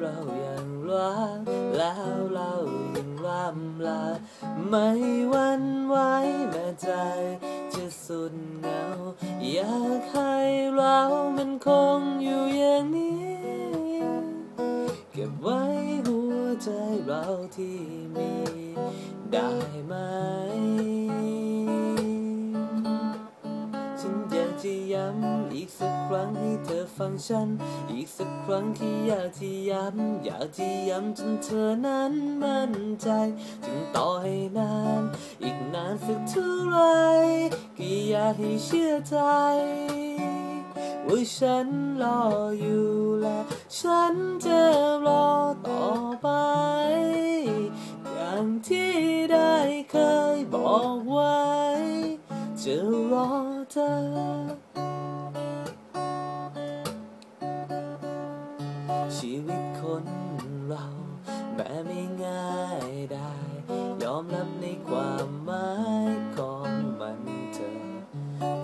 เรายังรักแล้วเรายังร่ำลาไม่วันไหวแม้ใจจะสุดเหงา อยากให้เรามันคงอยู่อย่างนี้ เก็บไว้หัวใจเราที่มีได้ไหม ครั้งให้เธอฟังฉัน อีกสักครั้งที่อยากที่ย้ำอยากที่ย้ำจนเธอนั้นมั่นใจจึงต่อให้นาน อีกนานสักเท่าไรก็อยากให้เชื่อใจว่าฉันรออยู่และฉันจะรอต่อไป อย่างที่ได้เคยบอกไว้ จะรอเธอ ชีวิตคนเรา แม้ไม่ง่ายได้ ยอมรับในความหมายของมันเธอ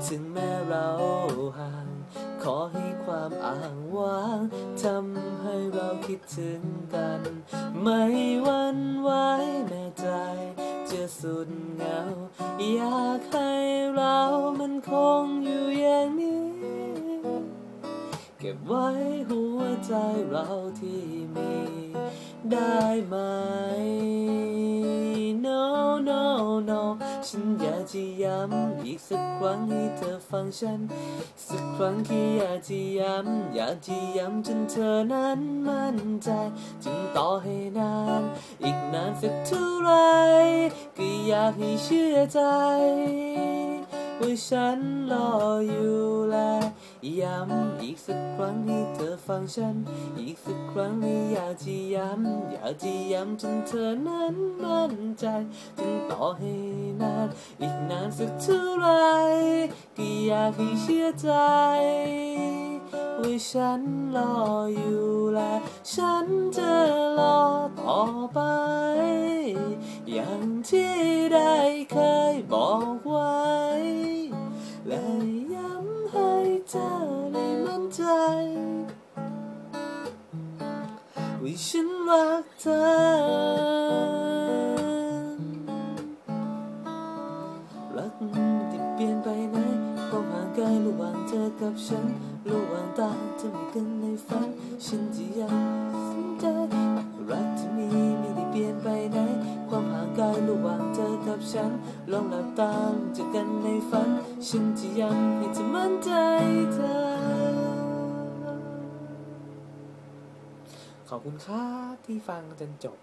ถึงแม้เราห่าง ขอให้ความอ้างว้างทำให้เราคิดถึงกัน ไม่วันไหวแม้ใจจะสุดเหงา อยากให้เรามันคงอยู่อย่างน เก็บไว้หัวใจเราที่มีได้ไหม no no no ฉันอยากจะย้ำอีกสักครั้งให้เธอฟังฉัน สักครั้งที่อยากจะย้ำอยากจะย้ำจนเธอนั้นมั่นใจ จึงต่อให้นาน อีกนานสักเท่าไรก็อยากให้เชื่อใจ ว่าฉันรออยู่และย้ำอีกสักครั้งให้เธอฟังฉัน อีกสักครั้งให้อยากจะย้ำอยากจะย้ำจนเธอนั้นมั่นใจจึงต่อให้นาน อีกนานสักเท่าไรก็อยากให้เชื่อใจว่าฉันรออยู่และฉันจะรอต่อไป อย่างที่ได้เคยบอกไว้ ว่าฉันรักเธอ รักที่เปลี่ยนไปไหนความห่างไกลระหว่างเธอกับฉัน ระหว่างตาจะไม่กันในฝัน ฉันจะยังสนใจ รักที่มีไม่ได้เปลี่ยนไปไหน ความห่างไกลระหว่างเธอกับฉัน ลองหลับตาเจอกันในฝัน ฉันจะยังให้เธอมั่นใจเธอ ขอบคุณครับที่ฟังจนจบ